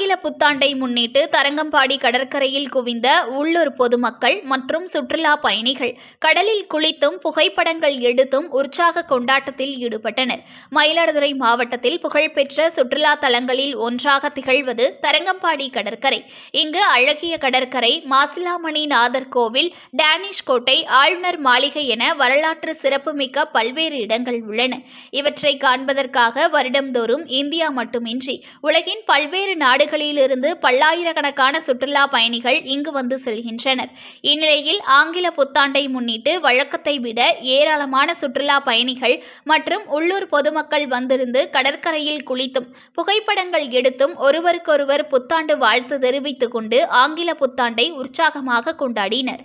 ஆங்கில புத்தாண்டை முன்னிட்டு தரங்கம்பாடி கடற்கரையில் குவிந்த உள்ளூர் பொதுமக்கள் மற்றும் சுற்றுலா பயணிகள் கடலில் குளித்தும் புகைப்படங்கள் எடுத்தும் உற்சாக கொண்டாட்டத்தில் ஈடுபட்டனர். மயிலாடுதுறை மாவட்டத்தில் புகழ்பெற்ற சுற்றுலா தலங்களில் ஒன்றாக திகழ்வது தரங்கம்பாடி கடற்கரை. இங்கு அழகிய கடற்கரை மாசிலாமணி நாதர் கோவில் டேனிஷ் கோட்டை ஆளுநர் மாளிகை என வரலாற்று சிறப்புமிக்க பல்வேறு இடங்கள் உள்ளன. இவற்றை காண்பதற்காக வருடம்தோறும் இந்தியா மட்டுமின்றி உலகின் பல்வேறு நாடுகளிலிருந்து பல்லாயிரக்கணக்கான சுற்றுலா பயணிகள் இங்கு வந்து செல்கின்றனர். இந்நிலையில் ஆங்கில புத்தாண்டை முன்னிட்டு வழக்கத்தை விட ஏராளமான சுற்றுலா பயணிகள் மற்றும் உள்ளூர் பொதுமக்கள் வந்திருந்து கடற்கரையில் குளித்தும் புகைப்படங்கள் எடுத்தும் ஒருவருக்கொருவர் புத்தாண்டு வாழ்த்து தெரிவித்துக் கொண்டு ஆங்கில புத்தாண்டை உற்சாகமாக கொண்டாடினர்.